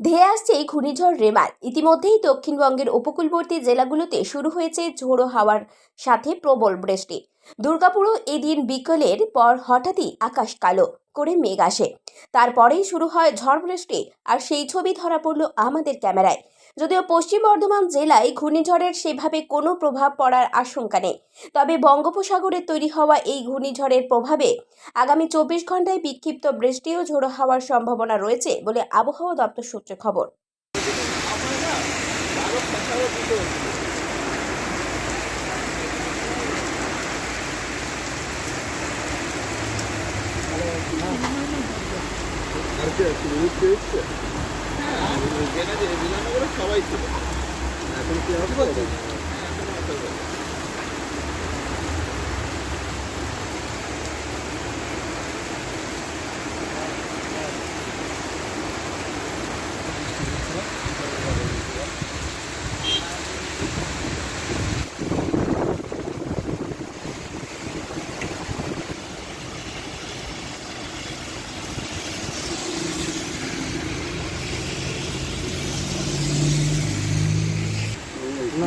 ধেয়ে আসছে এই ঘূর্ণিঝড় রেমাল। ইতিমধ্যেই দক্ষিণবঙ্গের উপকূলবর্তী জেলাগুলোতে শুরু হয়েছে ঝোড়ো হাওয়ার সাথে প্রবল বৃষ্টি। দুর্গাপুরও এদিন বিকেলের পর হঠাৎই আকাশ কালো করে মেঘ আসে। তারপরেই শুরু হয় ঝড় বৃষ্টি, আর সেই ছবি ধরা পড়ল আমাদের ক্যামেরায়। যদিও পশ্চিম বর্ধমান জেলায় ঘূর্ণিঝড়ের সেভাবে কোনো প্রভাব পড়ার আশঙ্কা নেই। তবে বঙ্গোপসাগরে তৈরি হওয়া এই ঘূর্ণিঝড়ের প্রভাবে আগামী চব্বিশ ঘন্টায় বিক্ষিপ্ত বৃষ্টি ও ঝোড়ো হওয়ার সম্ভাবনা রয়েছে বলে আবহাওয়া দপ্তর সূত্রে খবর। আর কে ছিল এখন কি হবে?